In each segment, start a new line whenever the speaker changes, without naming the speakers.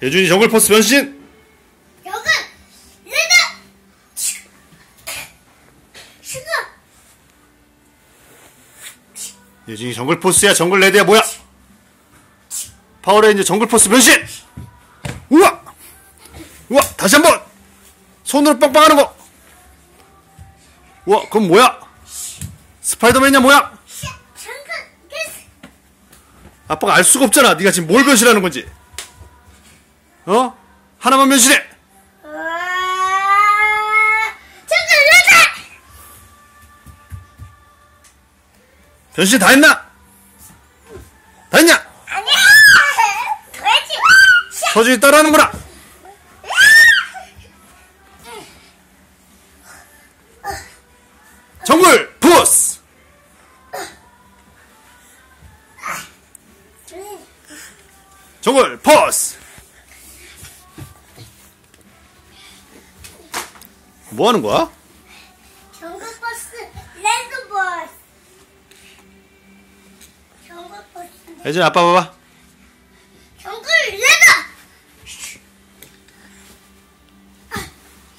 예준이 정글 포스 변신!
여기 레드 슈가
예준이 정글 포스야 정글 레드야 뭐야? 파워레인저 정글 포스 변신! 우와! 우와 다시 한번! 손으로 빵빵 하는 거! 우와 그건 뭐야? 스파이더맨이냐 뭐야? 아빠가 알 수가 없잖아 네가 지금 뭘 변신하는 건지 어? 하나만 변신해!
와 잠깐 레드
변신 다 했나? 다 했냐?
아니야 돼지
서준이 따라하는구나 정글 포스! 정글 포스! 뭐 하는 거야?
정글 버스 레드 버스. 정글 버스
예준 아빠 봐봐.
정글 레드 아,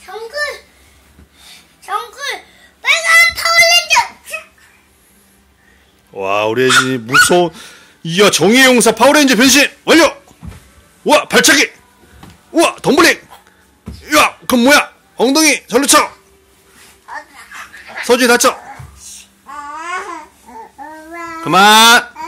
정글 정글 빨간 파워레인저
와 우리 예준이 무서운 이야 정의의 용사 파워레인저 변신 완료! 우와 발차기! 우와 덤블링! 이야 그건 뭐야 엉덩이 절로 쳐. 서준이 다쳐. 그만